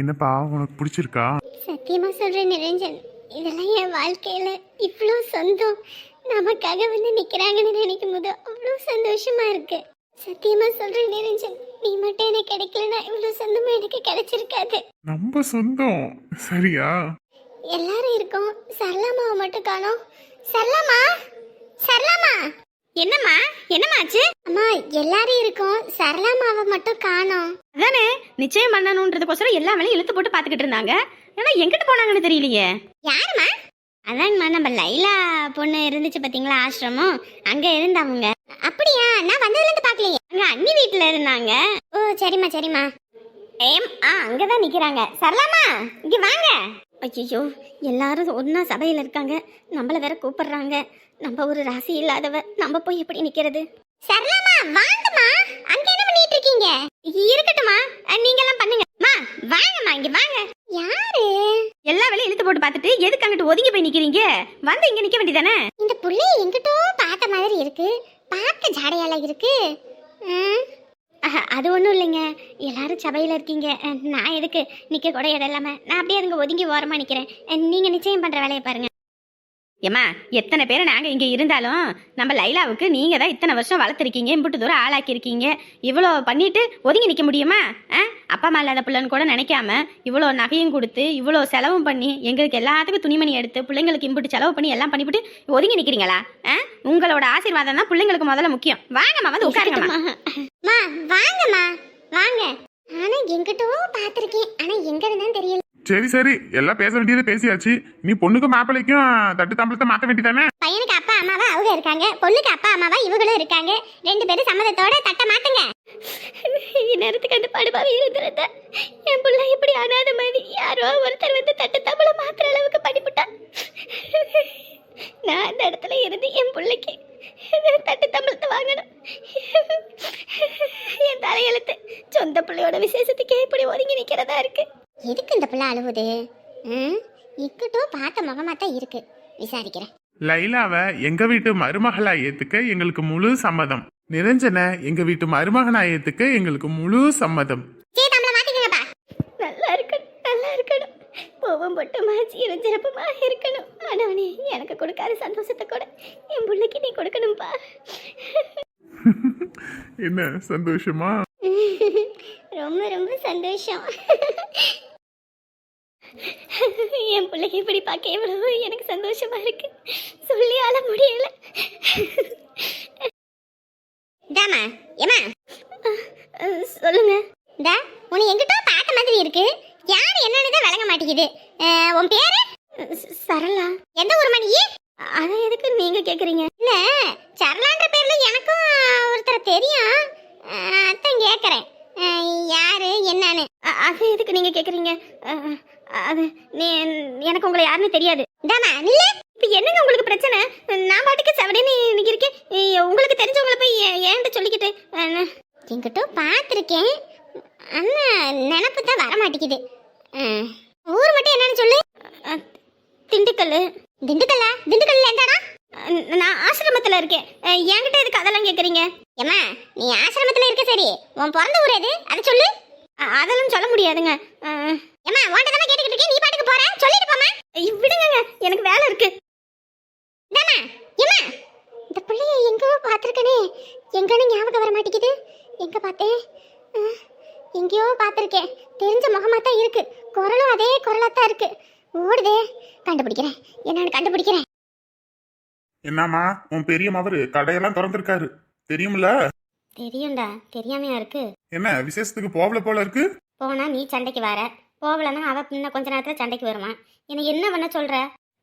என்னப்பா உனக்கு பிடிச்சிருக்கா? சத்தியமா சொல்றேன் நிரஞ்சன். இதெல்லாம் என் வாழ்க்கையில இவ்வளோ சொந்தம். நமக்காக வந்து நிக்கிறாங்கன்னு நினைக்கும் போது அவ்வளோ சந்தோஷமா இருக்கு. சத்தியமா சொல்றேன் நிரஞ்சன். நீ மட்டும் எனக்கு கிடைக்கலனா இவ்வளோ சொந்தமா எனக்கு கிடைச்சிருக்காது. நம்ம சொந்தம். சரியா? எல்லாரும் இருக்கோம். சரளாமாவை மட்டும் காணோம். சரளாமா சரளாமா என்னம்மா? என்னமாச்சு அம்மா எல்லாரும் இருக்கோம். சரளாமாவை மட்டும் காணோம். அதானே? நிச்சயம் பண்ணணுன்றதுக்கோசரம் எல்லா வேலையும் இழுத்து போட்டு பார்த்துக்கிட்டு இருந்தாங்க. ஆனா எங்கிட்டு போனாங்கன்னு தெரியலையே. யாரும்மா? அதாங்கம்மா நம்ம லைலா பொண்ணு இருந்துச்சு பாத்தீங்களா ஆசிரமம்? அங்க இருந்தவங்க அப்படியா? நான் வந்ததுல இருந்து பாக்கலையே அங்க அண்ணி வீட்டுல இருந்தாங்க. ஓ சரிம்மா சரிம்மா. ஏம் ஆ அங்கதான் நிக்கிறாங்க. சரலாமா இங்க வாங்க. ஐயோ எல்லாரும் ஒண்ணா சபையில இருக்காங்க. நம்மள வேற கூப்பிடுறாங்க. நம்ம ஒரு ராசி இல்லாதவ நம்ம போய் எப்படி நிக்கிறது? சரலாமா வாங்கம்மா. அங்க என்ன பண்ணிட்டு இருக்கீங்க? இருக்கட்டும்மா. நீங்க எல்லாம் பண்ணுங்க. மா வாங்கம்மா இங்க வாங்க. யாரு? எல்லா வேலையும் இழுத்து போட்டு பார்த்துட்டு எதுக்கு அங்கிட்டு ஒதுங்கி போய் நிக்கிறீங்க? வந்து இங்க நிக்க வேண்டியதானே? இந்த புள்ளைய எங்கிட்டோ பார்த்த மாதிரி இருக்கு. பார்த்த ஜாடையால இருக்கு. அது ஒன்றும் இல்லைங்க. எல்லாரும் சபையில் இருக்கீங்க. நான் எதுக்கு நிற்க கூட இடம் இல்லாம நான் அப்படியே அதுங்க ஒதுங்கி ஓரமாக நிற்கிறேன் நீங்கள் நிச்சயம் பண்ணுற வேலையை பாருங்க. ஏம்மா எத்தனை பேர் நாங்கள் இங்கே இருந்தாலும் நம்ம லைலாவுக்கு நீங்க தான் இத்தனை வருஷம் வளர்த்துருக்கீங்க இம்புட்டு தூரம் ஆளாக்கியிருக்கீங்க. இவ்வளோ பண்ணிட்டு ஒதுங்கி நிற்க முடியுமா? ஆ? அப்பா அம்மா இல்லாத பிள்ளைன்னு கூட நினைக்காம இவ்வளோ நகையும் கொடுத்து இவ்வளோ செலவும் பண்ணி எங்களுக்கு எல்லாத்துக்கும் துணிமணி எடுத்து பிள்ளைங்களுக்கு இம்புட்டு செலவு பண்ணி எல்லாம் பண்ணிவிட்டு ஒதுங்கி நிற்கிறீங்களா ஆ? உங்களோட ஆசீர்வாதம் தான் பிள்ளைங்களுக்கு முதல்ல முக்கியம். வாங்கம்மா வந்து உட்காருங்கம்மா. வாங்கம்மா. வாங்க. ஆனா எங்கிட்டோ பார்த்துருக்கேன் ஆனா எங்க இருந்தாலும் தெரியல. சரி சரி. எல்லாம் பேச வேண்டியது பேசியாச்சு. நீ பொண்ணுக்கு மாப்பிள்ளைக்கும் தட்டு தாம்பளத்தை மாத்த வேண்டியதானே? பையனுக்கு அப்பா அம்மாவா? அவங்க இருக்காங்க. பொண்ணுக்கு அப்பா அம்மாவா? இவங்களும் இருக்காங்க. ரெண்டு பேரும் சம்மதத்தோட தட்ட மாட்டுங்க நேரத்துக்கு அந்த படுபாவி இருந்திருந்த என் புள்ள இப்படி அனாத மாதிரி யாரோ ஒருத்தர் வந்து தட்டு தம்பள மாத்துற அளவுக்கு படிப்புட்டான் நான் அந்த இடத்துல இருந்து என் பிள்ளைக்கு தட்டு தம்பளத்தை வாங்கணும். என் தலையெழுத்து சொந்த பிள்ளையோட விசேஷத்துக்கே இப்படி ஒதுங்கி நிக்கிறதா இருக்கு. எதுக்கு இந்த பிள்ளை அழுவுது? இக்கட்டும் பார்த்த முகமா தான் இருக்கு. விசாரிக்கிறேன். லைலாவை எங்க வீட்டு மருமகளா ஏத்துக்க எங்களுக்கு முழு சம்மதம். நிரஞ்சனை எங்க வீட்டு மருமகனா ஏத்துக்க எங்களுக்கு முழு சம்மதம் சரி தமிழ மாத்திக்கங்கப்பா நல்லா இருக்கணும் நல்லா இருக்கணும் கோபம் போட்டுமா சீரஞ்சிறப்புமா இருக்கணும். ஆனவனே எனக்கு கொடுக்காத சந்தோஷத்தை கூட. என் பிள்ளைக்கு நீ கொடுக்கணும்ப்பா என்ன சந்தோஷமா? ரொம்ப ரொம்ப சந்தோஷம். என் பிள்ளைக்கு இப்படி பார்க்க எவ்வளவு எனக்கு சந்தோஷமா இருக்கு. சொல்லி ஆள முடியல. தாமா ஏமா சொல்லுங்க. டா உன்னை எங்கிட்ட பார்த்த மாதிரி இருக்கு. யார் என்னன்னு தான் விளங்க மாட்டேங்குது. உன் பேரு? சரளா. எந்த ஊர் மணி? அதை எதுக்கு நீங்க கேக்குறீங்க? இல்ல சரளான்ற பேர்ல எனக்கும் ஒருத்தர் தெரியும். அதான் கேக்குறேன். யாரு என்னன்னு? அது எதுக்கு நீங்க கேக்குறீங்க? அது எனக்கு உங்களை யாருன்னு தெரியாது. தாமா நில்ல. இப்ப என்னங்க உங்களுக்கு பிரச்சனை? நான் பாட்டுக்கு செவடேன்னு இருக்கேன் உங்களுக்கு தெரிஞ்சவங்கள போய் ஏன்ட்ட சொல்லிக்கிட்டு என்கிட்ட பார்த்துருக்கேன் ஆனா நினப்பு தான் வர மாட்டேங்குது ஊர் மட்டும் என்னன்னு சொல்லு. திண்டுக்கல் திண்டுக்கல்ல. திண்டுக்கல்ல? எந்தாடா நான் ஆசிரமத்துல இருக்கேன். என்கிட்ட எதுக்கு அதெல்லாம் கேக்குறீங்க? ஏமா நீ ஆசிரமத்துல இருக்க சரி. உன் பிறந்த ஊர் எது? அதை சொல்லு. அதெல்லாம் சொல்ல முடியாதுங்க. அஹ், ஏமா உன்கிட்ட தானே கேட்டுக்கிட்டு இருக்கேன். நீ பாட்டுக்கு போற? சொல்லிட்டு போமா விடுங்க எனக்கு வேலை இருக்கு. தாமா ஏமா இந்த பிள்ளைய எங்கோ பார்த்துருக்கனே. எங்கன்னு ஞாபகம் வர மாட்டேங்குது. எங்க பார்த்தேன்? எங்கேயோ பார்த்துருக்கேன். தெரிஞ்ச முகமா தான் இருக்கு. குரலும் அதே குரலா தான் இருக்கு. ஓடுதே. கண்டுபிடிக்கிறேன். என்னன்னு கண்டுபிடிக்கிறேன். என்னம்மா உன் பெரிய மவரு கடையெல்லாம் திறந்திருக்காரு. தெரியும்ல? தெரியும்டா. தெரியாமையா இருக்கு. என்ன விசேஷத்துக்கு போகல போல இருக்கு? போனா நீ சண்டைக்கு வர. போகலன்னா அவ இன்னும் கொஞ்ச நேரத்துல சண்டைக்கு வருமா என்ன என்ன பண்ண சொல்ற?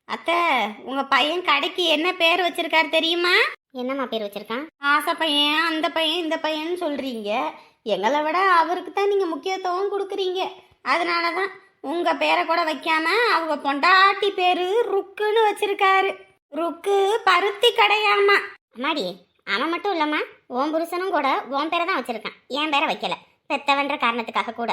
அத்தை உங்க பையன் கடைக்கு என்ன பேர் வச்சிருக்காரு தெரியுமா? என்னம்மா பேர் வச்சிருக்கான்? ஆசை பையன் அந்த பையன் இந்த பையன் சொல்றீங்க. எங்களை விட அவருக்கு தான் நீங்க முக்கியத்துவம் கொடுக்குறீங்க. அதனால தான் உங்க பேரை கூட வைக்காம அவங்க பொண்டாட்டி பேரு ருக்குன்னு வச்சிருக்காரு. ருக்கு பருத்தி கடையாமா. அம்மாடி அவன் மட்டும் இல்லம்மா உன் புருஷனும் கூட உன் பேரை தான் வச்சிருக்கான். என் பேரை வைக்கல. பெத்தவன்ற காரணத்துக்காக கூட.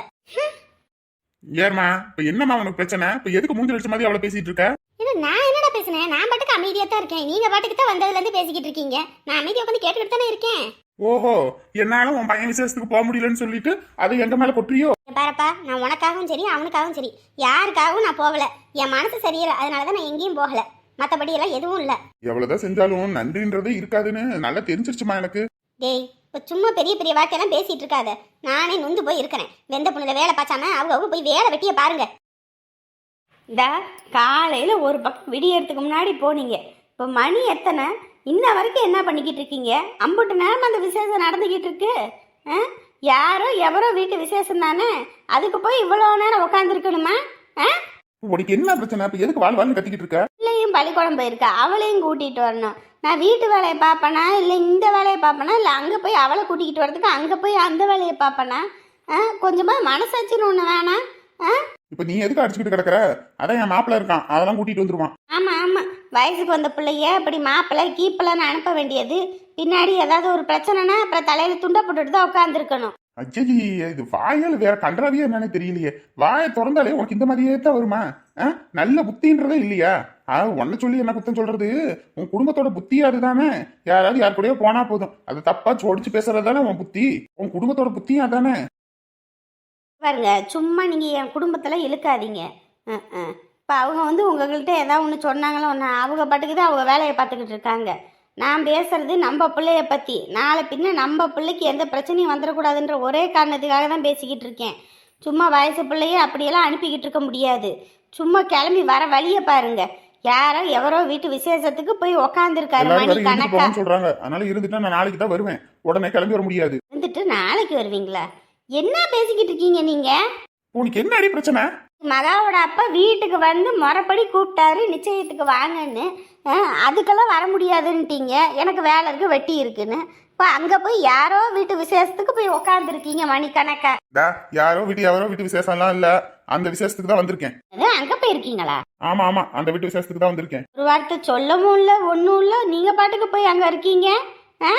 ஏர்மா இப்ப என்னம்மா உனக்கு பிரச்சனை? இப்ப எதுக்கு மூஞ்சி லட்சம் மாதிரி அவளை பேசிட்டு இருக்க? இது நான் என்னடா பேசுனேன்? நான் பாட்டுக்கு அமைதியா தான் இருக்கேன். நீங்க பாட்டுக்கு தான் வந்ததுல இருந்து பேசிக்கிட்டு இருக்கீங்க. நான் அமைதியா உட்காந்து கேட்டுக்கிட்டு தானே இருக்கேன். ஓஹோ என்னால உன் பையன் விசேஷத்துக்கு போக முடியலன்னு சொல்லிட்டு அதை எங்க மேல கொட்டுறியோ? பாருப்பா நான் உனக்காகவும் சரி அவனுக்காகவும் சரி. யாருக்காகவும் நான் போகல. என் மனசு சரியில்லை அதனால தான் நான் எங்கேயும் போகல. மற்றபடி எல்லாம் எதுவும் இல்லை. எவ்வளவுதான் செஞ்சாலும் நன்றின்றதே இருக்காதுன்னு நல்லா தெரிஞ்சிருச்சுமா எனக்கு? டேய் இப்போ சும்மா பெரிய பெரிய வார்த்தையெல்லாம் பேசிட்டு இருக்காத. நானே நொந்து போய் இருக்கிறேன். வெந்த புண்ணில் வேலை பார்த்தாம அவங்க அவங்க போய் வேலை வெட்டிய பாருங்க. இந்த காலையில் ஒரு பக்கம் விடியறதுக்கு முன்னாடி போனீங்க. இப்போ மணி எத்தனை? இன்ன வரைக்கும் என்ன பண்ணிக்கிட்டு இருக்கீங்க? அம்புட்டு நேரம் அந்த விசேஷம் நடந்துக்கிட்டு இருக்கு? யாரோ எவரோ வீட்டு விசேஷம் தானே? அதுக்கு போய் இவ்வளோ நேரம் உட்காந்துருக்கணுமா உனக்கு என்ன பிரச்சனை? இப்ப எதுக்கு வாழ் வாழ்னு கத்திக்கிட்டு இருக்க? பிள்ளையும் பள்ளிக்கூடம் போயிருக்கா? அவளையும் கூட்டிகிட்டு வரணும். நான் வீட்டு வேலையை பார்ப்பேனா? இல்லை இந்த வேலையை பார்ப்பேனா? இல்லை அங்கே போய் அவளை கூட்டிகிட்டு வரதுக்கு அங்கே போய் அந்த வேலையை பார்ப்பேனா? கொஞ்சமாக மனசாட்சின்னு ஒன்று வேணாம். இப்ப நீ எதுக்கு அடிச்சுக்கிட்டு கிடக்குற? அதான் என் மாப்பிள்ள இருக்கான். அதெல்லாம் கூட்டிட்டு வந்துருவான். ஆமாம் ஆமாம் வயசுக்கு வந்த பிள்ளைய அப்படி மாப்பிள்ளை கீப்பிள்ளைன்னு அனுப்ப வேண்டியது. பின்னாடி ஏதாவது ஒரு பிரச்சனைனா அப்புறம் தலையில் துண்டை போட்டுட்டு தான் உட்காந்துருக்கணும் அஜய் இது வாயால வேற கன்றாவியே என்னன்னு தெரியலையே. வாயை திறந்தாலே உனக்கு இந்த மாதிரியே தான் வருமா? நல்ல புத்தின்றதே இல்லையா? ஆ உன்னை சொல்லி என்ன குத்தம் சொல்றது? உன் குடும்பத்தோட புத்தியா அதுதானே? யாராவது யார் கூடயோ போனா போதும். அது தப்பா சொடிச்சு பேசுறது தானே உன் புத்தி? உன் குடும்பத்தோட புத்தியும் அதானே? பாருங்க சும்மா நீங்கள் என் குடும்பத்தில் இழுக்காதீங்க. இப்போ அவங்க வந்து உங்கள்கிட்ட ஏதாவது ஒன்று சொன்னாங்களோ ஒன்று அவங்க பாட்டுக்கு தான் அவங்க வேலையை பார்த்துக்கிட்டு இருக்காங்க. நான் பேசுறது நம்ம பிள்ளைய பற்றி நாளை பின்ன நம்ம பிள்ளைக்கு எந்த பிரச்சனையும் வந்துடக்கூடாதுன்ற ஒரே காரணத்துக்காக தான் பேசிக்கிட்டு இருக்கேன். சும்மா வயசு பிள்ளைய அப்படியெல்லாம் அனுப்பிக்கிட்டு இருக்க முடியாது. சும்மா கிளம்பி வர வழியை பாருங்க. யாரோ எவரோ வீட்டு விசேஷத்துக்கு போய் உக்காந்துருக்காரு மணி இருந்துட்டு கணக்கா. சொல்றாங்க. அதனால இருந்துட்டா நான் நாளைக்கு தான் வருவேன். உடனே கிளம்பி வர முடியாது. வந்துட்டு நாளைக்கு வருவீங்களா? என்ன பேசிக்கிட்டு இருக்கீங்க நீங்கள் உனக்கு என்ன அடி பிரச்சனை? மகாவோட அப்பா வீட்டுக்கு வந்து முறைப்படி கூப்பிட்டாரு நிச்சயத்துக்கு வாங்கன்னு. அதுக்கெல்லாம் வர முடியாதுன்ட்டீங்க. எனக்கு வேலை இருக்கு வெட்டி இருக்குன்னு. இப்போ அங்கே போய் யாரோ வீட்டு விசேஷத்துக்கு போய் உக்காந்துருக்கீங்க மணிக்கணக்கா. யாரோ வீட்டு யாரோ வீட்டு விசேஷம்லாம் இல்ல. அந்த விசேஷத்துக்கு தான் வந்திருக்கேன். அங்கே போயிருக்கீங்களா? ஆமா ஆமா. அந்த வீட்டு விசேஷத்துக்கு தான் வந்திருக்கேன். ஒரு வார்த்தை சொல்லவும் இல்லை ஒன்றும் இல்லை. நீங்கள் பாட்டுக்கு போய் அங்கே இருக்கீங்க? ஆ?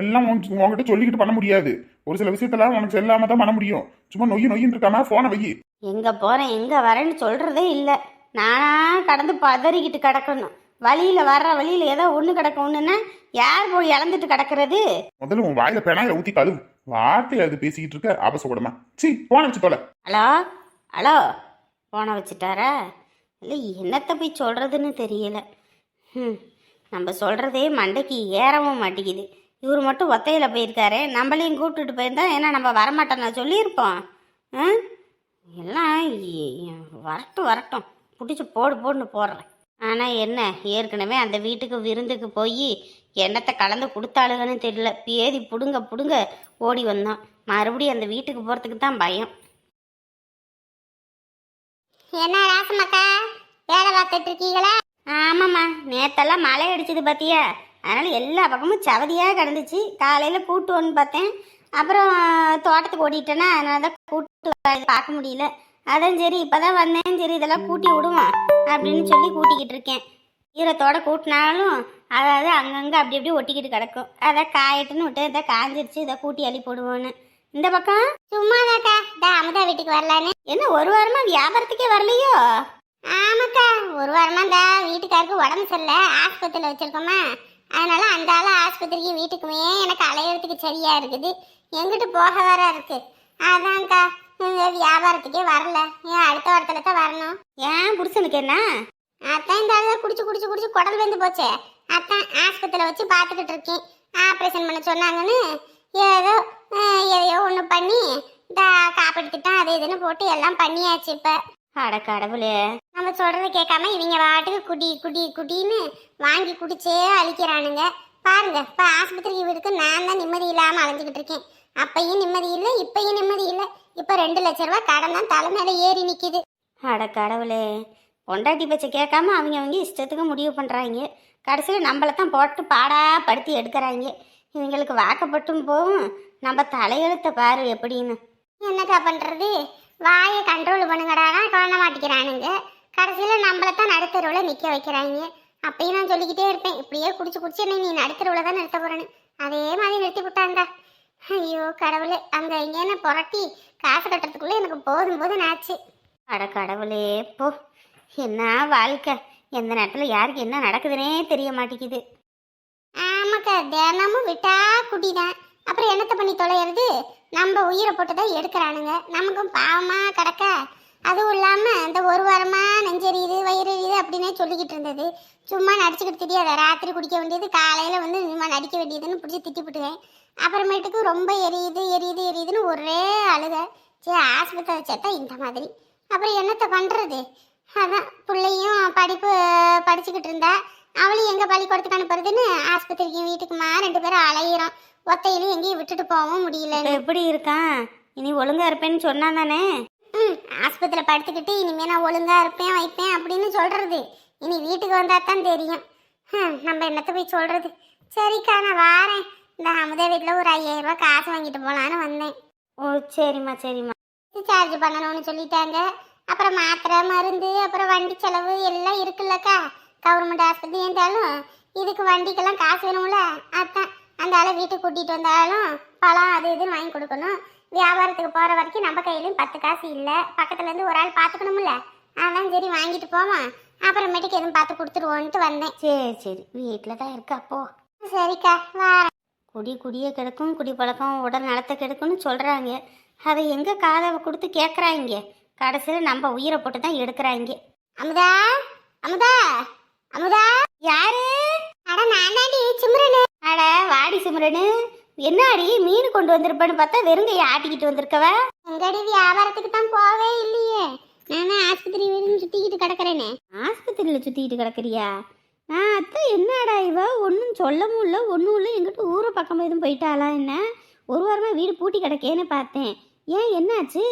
எல்லாம் உன் உன்கிட்ட சொல்லிக்கிட்டு பண்ண முடியாது. ஒரு சில விஷயத்தெல்லாம் உனக்கு செல்லாம தான் பண்ண முடியும். சும்மா நொய்யு நொய்யின்னு இருக்காம போனை வை. எங்கே போகிறேன் எங்கே வரேன்னு சொல்கிறதே இல்லை. நானா கடந்து பதறிக்கிட்டு கிடக்கணும். வழியில் வர்ற வழியில் ஏதோ ஒன்று கிடக்க ஒன்றுன்னா யார் போய் இழந்துட்டு கிடக்கிறது? முதல்ல உன் வாயில பெனாயில ஊத்தி கழுவு வார்த்தையில அது பேசிக்கிட்டு இருக்க ஆபசக்கூடமா சீ போன வச்சு தொலை. ஹலோ? ஹலோ? போனை வச்சுட்டாரா? இல்லை என்னத்தை போய் சொல்கிறதுன்னு தெரியல. ம் நம்ம சொல்கிறதே மண்டைக்கு ஏறவும் மாட்டேங்குது. இவர் மட்டும் ஒத்தையில் போயிருக்காரு. நம்மளையும் கூப்பிட்டுட்டு போயிருந்தா ஏன்னா நம்ம வரமாட்டோம் நான் சொல்லியிருப்போம். ஆ? எல்லாம் வரட்டும் வரட்டும். பிடிச்சி போடு போடுன்னு போடுறேன். ஆனால் என்ன ஏற்கனவே அந்த வீட்டுக்கு விருந்துக்கு போய் எண்ணத்தை கலந்து கொடுத்தாளுங்கன்னு தெரியல. பேதி புடுங்க புடுங்க ஓடி வந்தோம் மறுபடியும் அந்த வீட்டுக்கு போகிறதுக்கு தான் பயம். என்ன ராசமக்கா வேலை பார்த்துட்டு இருக்கீங்களா? ஆமாம்மா. நேத்தெல்லாம் மழை அடிச்சது பார்த்தியா அதனால எல்லா பக்கமும் சவதியாக கிடந்துச்சு. காலையில் கூட்டுவோன்னு பார்த்தேன். அப்புறம் தோட்டத்துக்கு ஓடிட்டேன்னா அதனால தான் கூட்டு பார்க்க முடியல. அதான் சரி இப்போதான் வந்தேன். சரி இதெல்லாம் கூட்டி விடுவோம் அப்படின்னு சொல்லி கூட்டிக்கிட்டு இருக்கேன். ஈரத்தோட கூட்டினாலும் அதாவது அங்கங்கே அப்படி அப்படியே ஒட்டிக்கிட்டு கிடக்கும். அதை காயட்டுன்னு விட்டு இதை காஞ்சிருச்சு. இதை கூட்டி அள்ளி போடுவோன்னு. இந்த பக்கம்? சும்மாதாக்கா. இந்த அமுதா வீட்டுக்கு வரலான்னு. என்ன ஒரு வாரமாக வியாபாரத்துக்கே வரலையோ? ஆமாக்கா. ஒரு வாரமா இந்த வீட்டுக்காருக்கு உடம்பு சரியில்லை. ஆஸ்பத்திரியில் வச்சிருக்கோமா. அதனால அந்த ஆள் ஆஸ்பத்திரிக்கு வீட்டுக்குமே எனக்கு அலையிறதுக்கு சரியா இருக்குது. எங்கிட்டு போக வர இருக்கு. அதான்க்கா வியாபாரத்துக்கே வரல. ஏன் அடுத்த வாரத்துல தான் வரணும்? ஏன் புருஷனுக்கு என்ன? அதான் இந்த ஆள் குடிச்சு குடிச்சு குடிச்சு குடல் வெந்து போச்சே. அதான் ஆஸ்பத்திரியில் வச்சு பார்த்துக்கிட்டு இருக்கேன். ஆப்ரேஷன் பண்ண சொன்னாங்கன்னு ஏதோ எதையோ ஒன்று பண்ணி இந்த காப்பீடு திட்டம் அது இதுன்னு போட்டு எல்லாம் பண்ணியாச்சு இப்போ. அட கடவுளே. நம்ம சொல்றத கேட்காம இவங்க வாட்டுக்கு குடி குடி குடின்னு வாங்கி குடிச்சே அழிக்கிறானுங்க. பாருங்க இப்ப ஆஸ்பத்திரிக்கு வீட்டுக்கு நான் தான் நிம்மதி இல்லாம அலைஞ்சுக்கிட்டு இருக்கேன். அப்பயும் நிம்மதி இல்லை இப்பயும் நிம்மதி இல்லை. இப்ப ரெண்டு லட்ச ரூபாய் கடன் தான் தலை மேல ஏறி நிக்குது. அட கடவுளே. பொண்டாட்டி பேச்சை கேட்காம அவங்க அவங்க இஷ்டத்துக்கு முடிவு பண்ணுறாங்க கடைசியில் நம்மளை தான் போட்டு பாடா படுத்தி எடுக்கிறாங்க. இவங்களுக்கு வாக்கப்பட்டும் போகும். நம்ம தலையெழுத்த பாரு எப்படின்னு. என்னக்கா பண்றது? வாயை கண்ட்ரோல் பண்ணுங்கடானா குழந்தை மாட்டேங்கிறானுங்க. கடைசியில் நம்மளை தான் நடுத்தருவில் நிற்க வைக்கிறாங்க. அப்பயும் நான் சொல்லிக்கிட்டே இருப்பேன் இப்படியே குடிச்சு குடிச்சு நீ நடுத்தருவில் தான் நிறுத்த போகிறேன்னு அதே மாதிரி நிறுத்தி விட்டாங்க ஐயோ கடவுளே அங்கே எங்கேன்னு புரட்டி காசு கட்டுறதுக்குள்ளே எனக்கு போதும் போதும் ஆச்சு. அட கடவுளே போ. என்ன வாழ்க்கை? எந்த நேரத்தில் யாருக்கு என்ன நடக்குதுன்னே தெரிய மாட்டேங்குது. ஆமாக்கா தினமும் விட்டா குடிதான். அப்புறம் என்னத்த பண்ணி தொலைகிறது நம்ம உயிரை போட்டு தான் எடுக்கிறானுங்க. நமக்கும் பாவமா கிடக்க. அதுவும் இல்லாம இந்த ஒரு வாரமா நெஞ்செறியுது வயிறு எரியுது அப்படின்னே சொல்லிக்கிட்டு இருந்தது. சும்மா நடிச்சுக்கிட்டு தெரியாத ராத்திரி குடிக்க வேண்டியது காலையில வந்து சும்மா நடிக்க வேண்டியதுன்னு பிடிச்சி திட்டிவிட்டுவேன் அப்புறமேட்டுக்கு ரொம்ப எரியுது எரியுது எரியுதுன்னு ஒரே அழுக. சரி ஆஸ்பத்திரி வச்சா இந்த மாதிரி. அப்புறம் என்னத்த பண்றது? அதான் பிள்ளையும் படிப்பு படிச்சுக்கிட்டு இருந்தா. அவளையும் எங்க பள்ளிக்கூடத்துக்கு அனுப்புறதுன்னு ஆஸ்பத்திரிக்கு வீட்டுக்குமா ரெண்டு பேரும் அலையிறோம். ஒத்தையிலும் எங்கேயும் விட்டுட்டு போகவும் முடியல. எப்படி இருக்கான்? இனி ஒழுங்கா இருப்பேன்னு சொன்னா தானே? ம் ஆஸ்பத்திரியில் படுத்துக்கிட்டு இனிமே நான் ஒழுங்கா இருப்பேன் வைப்பேன் அப்படின்னு சொல்றது. இனி வீட்டுக்கு வந்தா தான் தெரியும். நம்ம என்னத்த போய் சொல்றது? சரிக்கா நான் வாரேன். இந்த அமுதா வீட்டில் ஒரு ஐயாயிரம் ரூபாய் காசு வாங்கிட்டு போலான்னு வந்தேன். ஓ சரிம்மா சரிம்மா. சார்ஜ் பண்ணணும்னு சொல்லிட்டாங்க. அப்புறம் மாத்திரை மருந்து அப்புறம் வண்டி செலவு எல்லாம் இருக்குல்லக்கா. கவர்மெண்ட் ஆஸ்பத்திரி இருந்தாலும் இதுக்கு வண்டிக்கெல்லாம் காசு வேணும்ல? அதான். அந்த ஆளை வீட்டுக்கு கூட்டிகிட்டு வந்தாலும் பழம் அது இதுன்னு வாங்கி கொடுக்கணும். வியாபாரத்துக்கு போகிற வரைக்கும் நம்ம கையிலையும் பத்து காசு இல்லை. பக்கத்துலேருந்து ஒரு ஆள் பார்த்துக்கணும்ல அதான் சரி வாங்கிட்டு போவோம். அப்புறமேட்டுக்கு எதுவும் பார்த்து கொடுத்துருவோன்ட்டு வந்தேன். சரி சரி. வீட்டில் தான் இருக்கா அப்போ சரிக்கா வாரேன். குடி குடிய கெடுக்கும் குடி பழக்கம் உடல் நலத்தை கெடுக்கும்னு சொல்கிறாங்க அதை எங்கே காதை கொடுத்து கேட்குறாங்க கடைசியில் நம்ம உயிரை போட்டு தான் எடுக்கிறாங்க அமுதா அமுதா அமுதா. யாரு? அட நான் தாண்டி சிம்ரனு. அட வாடி சிம்ரனு. என்ன அடி மீன் கொண்டு வந்திருப்பேன்னு பார்த்தா வெறுங்கையை ஆட்டிக்கிட்டு வந்திருக்கவ? எங்கடி வியாபாரத்துக்கு தான் போவே இல்லையே. நானே ஆஸ்பத்திரி வீடு சுத்திக்கிட்டு கிடக்குறேனே. ஆஸ்பத்திரியில் சுற்றிக்கிட்டு கிடக்குறியா? நான் அத்தை என்னடா இவ? ஒன்றும் சொல்லவும் இல்லை ஒன்றும் இல்லை. எங்கிட்ட ஊரை பக்கம் எதுவும் போயிட்டாளா என்ன? ஒரு வாரமாக வீடு பூட்டி கிடக்கேன்னு பார்த்தேன். ஏன் என்னாச்சு?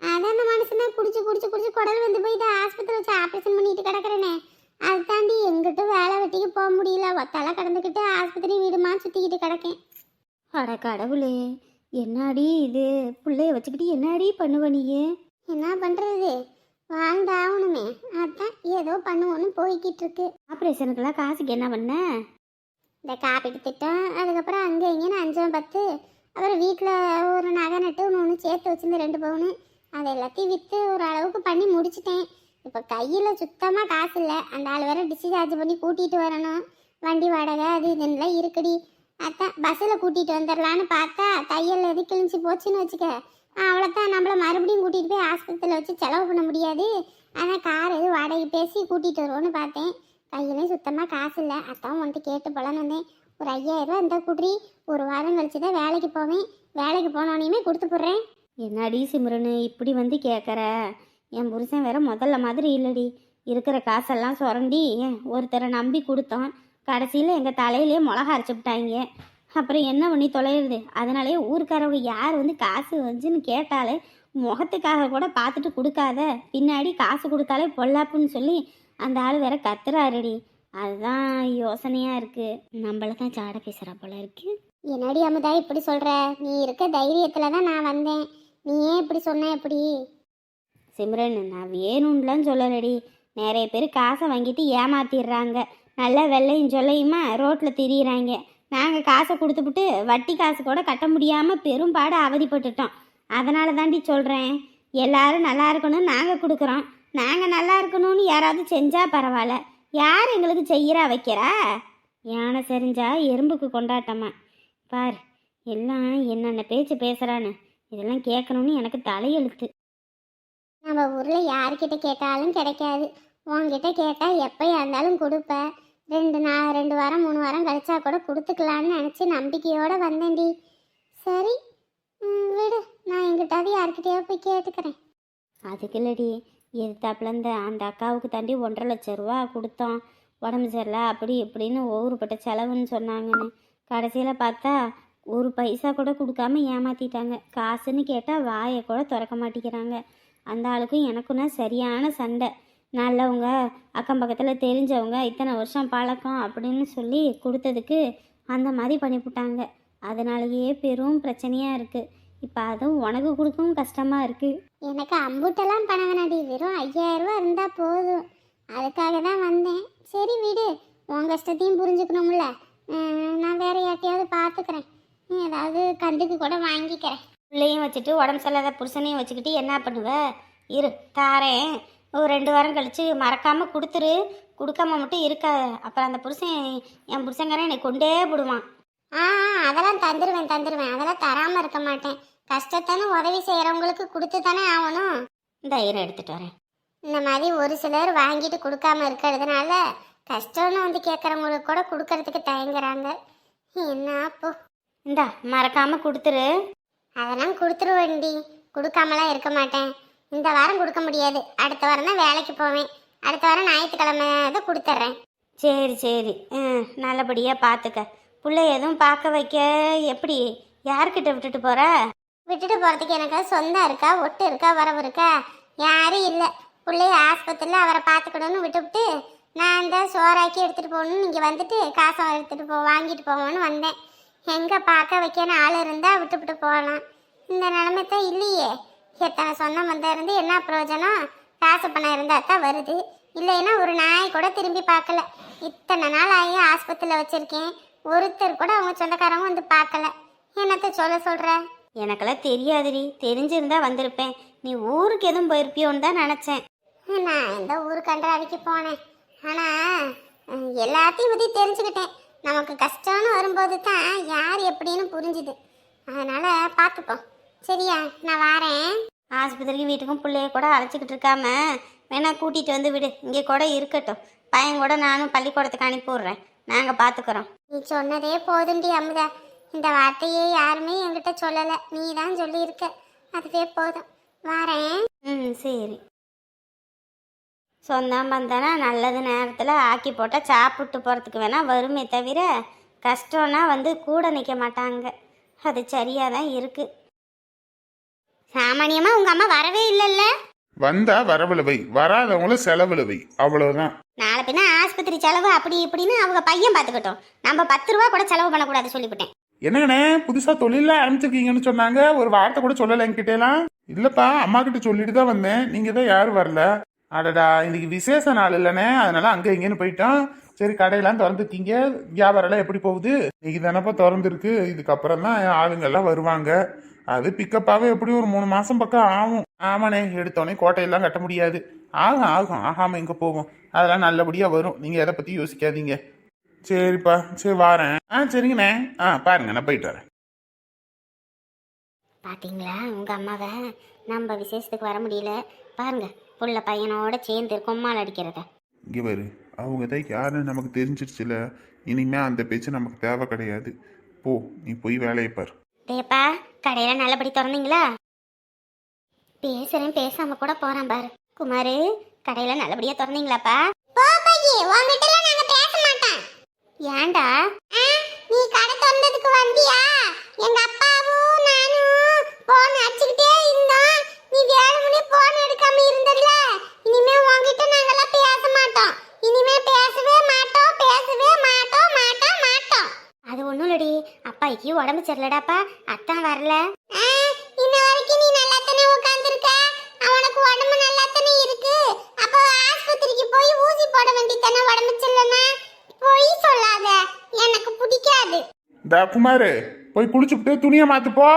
அதான் அந்த மனுஷனை குடிச்சு குடிச்சு குடிச்சு குடல் வந்து போய் ஆஸ்பத்திரி வச்சு ஆப்ரேஷன் பண்ணிட்டு கிடக்குறேனே. அது தாண்டி எங்கிட்ட வேலை வெட்டிக்கு போக முடியல. ஒத்தால கடந்துக்கிட்டு ஆஸ்பத்திரி வீடுமா சுத்திக்கிட்டு கிடக்கேன். அட கடவுளே என்னடி இது? பிள்ளைய வச்சுக்கிட்டு என்னடி பண்ணுவ நீயே? என்ன பண்றது? வாழ்ந்தாகணுமே. அதான் ஏதோ பண்ணுவோன்னு போய்கிட்டு இருக்கு ஆப்ரேஷனுக்கெல்லாம் காசுக்கு என்ன பண்ண? இந்த காப்பீட்டு திட்டம் அதுக்கப்புறம் அங்கே இங்கேன்னு அஞ்சம் பத்து அப்புறம் வீட்டில் ஒரு நகை நட்டு ஒன்று ஒன்று சேர்த்து வச்சுருந்து ரெண்டு பவுனு அதை எல்லாத்தையும் விற்று ஒரு அளவுக்கு பண்ணி முடிச்சிட்டேன். இப்போ கையில் சுத்தமாக காசு இல்லை. அந்த ஆள் வேற டிஸ்சார்ஜ் பண்ணி கூட்டிகிட்டு வரணும். வண்டி வாடகை அது இதுன்னெலாம் இருக்குடி. அதான் பஸ்ஸில் கூட்டிகிட்டு வந்துடலான்னு பார்த்தா தையல் எது கிழிஞ்சு போச்சுன்னு வச்சுக்க. அவ்வளோதான் நம்மள மறுபடியும் கூட்டிகிட்டு போய் ஆஸ்பத்திரியில் வச்சு செலவு பண்ண முடியாது. ஆனால் கார் எது வாடகை பேசி கூட்டிகிட்டு வருவோன்னு பார்த்தேன். கையிலையும் சுத்தமாக காசு இல்லை. அதான் உன்ட்டு கேட்டு போலான்னு வந்தேன். ஒரு ஐயாயிரரூவா இருந்தால் கூட்டுறி ஒரு வாரம் கழிச்சு தான் வேலைக்கு போவேன். வேலைக்கு போனோடனையுமே கொடுத்து போடுறேன். என்னடி சிம்ரனு இப்படி வந்து கேட்குற என் புருஷன் வேற முதல்ல மாதிரி இல்லடி. இருக்கிற காசெல்லாம் சுரண்டி ஒருத்தரை நம்பி கொடுத்தோம் கடைசியில் எங்கள் தலையிலே மிளகா அரைச்சி விட்டாங்க. அப்புறம் என்ன பண்ணி தொலைகிறது அதனாலே ஊருக்காரவங்க யார் வந்து காசு வந்துச்சுன்னு கேட்டாலே முகத்துக்காக கூட பார்த்துட்டு கொடுக்காத. பின்னாடி காசு கொடுத்தாலே பொல்லாப்புன்னு சொல்லி அந்த ஆள் வேற கத்துறாருடி. அதுதான் யோசனையாக இருக்குது நம்மள தான் சாட பேசுகிற போல இருக்கு. என்னடி அமுதா இப்படி சொல்கிற நீ இருக்க தைரியத்தில் தான் நான் வந்தேன். நீ ஏன் இப்படி சொன்ன எப்படி? சிம்ரன் நான் வேணும்லாம் சொல்லலடி. நிறைய பேர் காசை வாங்கிட்டு ஏமாத்திடுறாங்க. நல்லா வெள்ளையும் சொல்லையுமா ரோட்டில் திரியிறாங்க. நாங்கள் காசை கொடுத்துப்புட்டு வட்டி காசு கூட கட்ட முடியாமல் பெரும்பாடு அவதிப்பட்டுட்டோம். அதனால தாண்டி சொல்கிறேன் எல்லாரும் நல்லா இருக்கணும்னு நாங்கள் கொடுக்குறோம். நாங்கள் நல்லா இருக்கணும்னு யாராவது செஞ்சால் பரவாயில்ல. யார் எங்களுக்கு செய்கிறா வைக்கிறா? யானை செறிஞ்சா எறும்புக்கு கொண்டாட்டமா? பார் எல்லாம் என்னென்ன பேச்சு பேசுகிறான்னு இதெல்லாம் கேட்கணும்னு எனக்கு தலையெழுத்து. நம்ம ஊரில் யார்கிட்ட கேட்டாலும் கிடைக்காது. உன்கிட்ட கேட்டால் எப்போயா இருந்தாலும் கொடுப்ப. ரெண்டு நாள் ரெண்டு வாரம் மூணு வாரம் கழிச்சா கூட கொடுத்துக்கலான்னு நினச்சி நம்பிக்கையோடு வந்தேன்டி. சரி விடு. நான் எங்கிட்டாவது யார்கிட்டயோ போய் கேட்டுக்கிறேன். அதுக்கு இல்லடி. எதிர்த்தாப்புல இந்த அந்த அக்காவுக்கு தாண்டி ஒன்றரை லட்ச ரூபா கொடுத்தோம். உடம்பு சரியில்லை அப்படி இப்படின்னு ஒவ்வொருப்பட்ட செலவுன்னு சொன்னாங்கன்னு. கடைசியில் பார்த்தா ஒரு பைசா கூட கொடுக்காம ஏமாற்றிட்டாங்க காசுன்னு கேட்டால் வாயை கூட திறக்க மாட்டேங்கிறாங்க. அந்த ஆளுக்கும் எனக்குன்னா சரியான சண்டை. நல்லவங்க அக்கம் பக்கத்தில் தெரிஞ்சவங்க இத்தனை வருஷம் பழக்கம் அப்படின்னு சொல்லி கொடுத்ததுக்கு அந்த மாதிரி பண்ணிவிட்டாங்க அதனாலேயே பெரும் பிரச்சனையாக இருக்குது இப்போ அதுவும் உனக்கு கொடுக்கவும் கஷ்டமாக இருக்குது எனக்கு அம்புட்டெல்லாம் பணம் வேணாடி வெறும் ஐயாயிரம் இருந்தால் போதும். அதுக்காக தான் வந்தேன். சரி விடு. உன் கஷ்டத்தையும் புரிஞ்சுக்கணும்ல. நான் வேற யார்ட்டையாவது பார்த்துக்கிறேன் ஏதாவது கண்டுக்கு கூட வாங்கிக்கிறேன். பிள்ளையும் வச்சுட்டு உடம்பு சரியில்லாத புருஷனையும் வச்சுக்கிட்டு என்ன பண்ணுவ? இரு தாரேன். ஒரு ரெண்டு வாரம் கழித்து மறக்காமல் கொடுத்துரு. கொடுக்காம மட்டும் இருக்காது. அப்புறம் அந்த புருஷன் என் புருஷங்காரன் என்னை கொண்டே விடுவான் ஆ அதெல்லாம் தந்துடுவேன் தந்துடுவேன் அதெல்லாம் தராமல் இருக்க மாட்டேன். கஷ்டத்தானே உதவி செய்கிறவங்களுக்கு கொடுத்து தானே ஆகணும். இந்த இரு எடுத்துகிட்டு வரேன். இந்த மாதிரி ஒரு சிலர் வாங்கிட்டு கொடுக்காம இருக்கிறதுனால கஷ்டம்னு வந்து கேட்குறவங்களுக்கு கூட கொடுக்கறதுக்கு தயங்குறாங்க. என்ன அப்போ இந்தா மறக்காமல் கொடுத்துரு. அதெல்லாம் கொடுத்துருவேன்டி. கொடுக்காமலாம் இருக்க மாட்டேன். இந்த வாரம் கொடுக்க முடியாது. அடுத்த வாரம் தான் வேலைக்கு போவேன். அடுத்த வாரம் ஞாயிற்றுக்கிழமை தான் கொடுத்துட்றேன் சரி சரி. ம் நல்லபடியாக பார்த்துக்க பிள்ளை எதுவும் பார்க்க வைக்க எப்படி? யார்கிட்ட விட்டுட்டு போற? விட்டுட்டு போகிறதுக்கு எனக்கு சொந்தம் இருக்கா? ஒட்டு இருக்கா? வரவு இருக்கா? யாரும் இல்லை. பிள்ளைய ஆஸ்பத்திரியில் அவரை பார்த்துக்கணும்னு விட்டுவிட்டு நான் தான் சோறாக்கி எடுத்துகிட்டு போகணும்னு இங்கே வந்துட்டு காசை எடுத்துகிட்டு போ வாங்கிட்டு போவோன்னு வந்தேன். எங்கே பார்க்க வைக்கன்னு ஆள் இருந்தால் விட்டுவிட்டு போகலாம். இந்த நிலைமை தான் இல்லையே. எத்தனை சொந்தம் வந்த இருந்து என்ன பிரயோஜனம்? காசு பணம் இருந்தால் தான் வருது. இல்லைன்னா ஒரு நாய் கூட திரும்பி பார்க்கல. இத்தனை நாள் ஆகி ஆஸ்பத்திரியில் வச்சுருக்கேன். ஒருத்தர் கூட அவங்க சொந்தக்காரங்க வந்து பார்க்கல. என்னத்த சொல்ல சொல்கிற எனக்கெல்லாம் தெரியாதுடி. தெரிஞ்சிருந்தா வந்திருப்பேன். நீ ஊருக்கு எதுவும் போயிருப்பியோன்னு தான் நினச்சேன். நான் இந்த ஊர் கன்றாவிக்கு போனேன். ஆனால் எல்லாத்தையும் பற்றி தெரிஞ்சுக்கிட்டேன். நமக்கு கஷ்டம்னு வரும்போது தான் யார் எப்படின்னு புரிஞ்சுது. அதனால் பார்த்துப்போம். சரியா நான் வாரேன். ஆஸ்பத்திரிக்கு வீட்டுக்கும் பிள்ளைய கூட அழைச்சிக்கிட்டு இருக்காம வேணா கூட்டிகிட்டு வந்து விடு. இங்கே கூட இருக்கட்டும். பையன் கூட நானும் பள்ளிக்கூடத்துக்கு அனுப்பி விட்றேன் நாங்கள் பார்த்துக்குறோம். நீ சொன்னதே போதுண்டி அமுதா. இந்த வார்த்தையே யாருமே என்கிட்ட சொல்லலை. நீ தான் சொல்லியிருக்க. அதுவே போதும். வாரேன். ம் சரி. சொந்தம் பந்தனா நல்லது நேரத்தில் ஆக்கி போட்டால் சாப்பிட்டு போகிறதுக்கு வேணால் வருமே தவிர கஷ்டம்னா வந்து கூட நிற்க மாட்டாங்க. அது சரியாக தான் இருக்குது சாமானியமாக உங்கள் அம்மா வரவே இல்லைல்ல? வந்தா வரவுல வை. வராதவங்கள செலவுல வை. அவ்வளவுதான். நாளை பின்ன ஆஸ்பத்திரி செலவு அப்படி இப்படின்னு அவங்க பையன் பார்த்துக்கட்டும். நம்ம பத்து ரூபா கூட செலவு பண்ணக்கூடாது சொல்லிவிட்டேன். என்னங்கண்ணே புதுசா தொழில ஆரம்பிச்சிருக்கீங்கன்னு சொன்னாங்க. ஒரு வார்த்தை கூட சொல்லல என்கிட்டலாம். இல்லப்பா அம்மா கிட்ட சொல்லிட்டு தான் வந்தேன். நீங்க தான் யாரும் வரல. அடடா இன்னைக்கு விசேஷ நாள் இல்லைண்ணே அதனால அங்கே இங்கேன்னு போயிட்டோம் சரி கடையெல்லாம் திறந்துருக்கீங்க வியாபாரம் எல்லாம் எப்படி போகுது? இன்னைக்கு தானப்பா திறந்துருக்கு. இதுக்கப்புறம் தான் ஆளுங்கள்லாம் வருவாங்க. அது பிக்கப்பாகவே எப்படி ஒரு மூணு மாதம் பக்கம் ஆகும். ஆமாண்ணே எடுத்தோடனே கோட்டையெல்லாம் கட்ட முடியாது. ஆகும் ஆகும். ஆகாமல் எங்கே போகும் அதெல்லாம் நல்லபடியாக வரும். நீங்கள் எதை பற்றி யோசிக்காதீங்க. சரிப்பா சரி வாரேன். ஆ சரிங்கண்ணே. ஆ பாருங்க நான் போயிட்டு வரேன். பாத்தீங்களா? உங்க அம்மாவை நம்ம விசேஷத்துக்கு வர முடியல. பாருங்க. புள்ள பையனோட சேர்ந்து கொம்மால் அடிக்கிறத. இங்கே பாரு அவங்க தான் யாருன்னு நமக்கு தெரிஞ்சிருச்சுல. இனிமே அந்த பேச்சு நமக்கு தேவை கிடையாது. போ நீ போய் வேலையை பார். டேப்பா கடையில நல்லபடி திறந்தீங்களா? பேசுறேன் பேசாம கூட போறான் பாரு. குமாரு கடையில நல்லபடியா திறந்தீங்களாப்பா? போ பையே உன்கிட்ட நாங்க பேச மாட்டோம். ஏன்டா? நீ கடை திறந்ததுக்கு வந்தியா? எங்க அப்பாவும் நானும் போன் அடிச்சுக்கிட்டே இருந்தோம். நீ வேலை முடி போன் எடுக்காம இருந்தல்ல? இனிமே உன்கிட்ட நாங்கெல்லாம் பேச மாட்டோம். இனிமே பேசவே மாட்டோம் பேசவே மாட்டோம் மாட்டோம் மாட்டோம். அது ஒண்ணும் இல்லடி. அப்பாய்க்கு உடம்பு சரியில்லடாப்பா. அத்தான் வரல. இன்ன வரைக்கும் நீ நல்லா தானே உட்காந்துருக்க அவனுக்கு உடம்பு நல்லா தானே இருக்கு? அப்ப ஆஸ்பத்திரிக்கு போய் ஊசி போட வேண்டியதானே உடம்பு சரியில்லைன்னா போய் சொல்லாத. எனக்கு பிடிக்காது. இந்த குமாரு போய் குளிச்சுட்டு துணியை மாத்து போ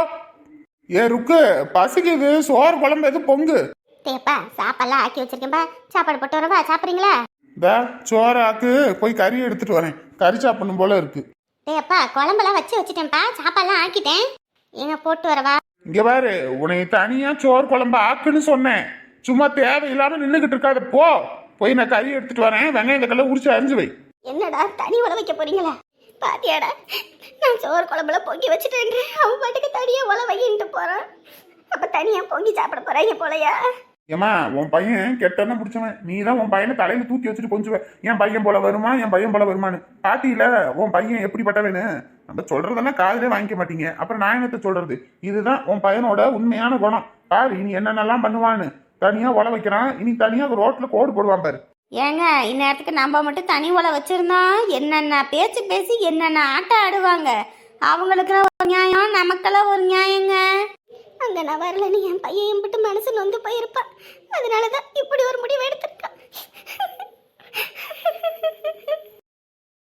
ஏ ருக்கு பசிக்குது சோறு குழம்பு எது பொங்கு? டேப்பா சாப்பாடுலாம் ஆக்கி வச்சிருக்கேன்பா. சாப்பாடு போட்டு வரவா சாப்பிட்றீங்களா? இந்த சோறாக்கு போய் கறி எடுத்துட்டு வரேன். கறி சாப்பிடணும் போல இருக்கு. டேப்பா குழம்பெல்லாம் வச்சு வச்சுட்டேன்ப்பா சாப்பாடுலாம் ஆக்கிட்டேன். எங்க போட்டு வரவா? இங்க பாரு உன்னை தனியா சோறு குழம்பு ஆக்குன்னு சொன்னேன். சும்மா தேவையில்லாம நின்றுகிட்டு இருக்காத போ. போய் நான் கறி எடுத்துட்டு வரேன். வெங்காயம் தக்கெல்லாம் உரிச்சு அரிஞ்சு வை. என்னடா தனி உழ வைக்க போறீங்களா? பாத்தியாடா நான் சோறு குழம்புல பொங்கி வச்சுட்டேன் அவன் பாட்டுக்கு தனியா உழ வைக்கிட்டு போறான். அப்ப தனியா பொங்கி சாப்பிட போறாங்க போலயா? ஏமா உன் பையன் கெட்டன பிடிச்சவன். நீ தான் உன் பையனை தலையில தூக்கி வச்சுட்டு கொஞ்சுவ என் பையன் போல வருமா என் பையன் போல வருமான்னு. பாட்டியில உன் பையன் எப்படிப்பட்டவனு? நம்ம சொல்றதெல்லாம் காதலே வாங்கிக்க மாட்டீங்க. அப்புறம் நான் என்னத்த சொல்றது? இதுதான் உன் பையனோட உண்மையான குணம். பாரு இனி என்னென்னலாம் பண்ணுவான்னு. தனியா உழ வைக்கிறான் இனி தனியா ரோட்ல கோடு போடுவான் பாரு. ஏங்க இந்நேரத்துக்கு நம்ம மட்டும் தனி உலை வச்சுருந்தோம் என்னென்ன பேச்சு பேசி என்னென்ன ஆட்டம் ஆடுவாங்க? அவங்களுக்கெல்லாம் ஒரு நியாயம் நமக்கெல்லாம் ஒரு நியாயங்க. அங்க நான் வரலன்னு என் பையன் எம்பிட்டு மனசு நொந்து போயிருப்பான் அதனாலதான் இப்படி ஒரு முடிவு எடுத்திருக்கான்.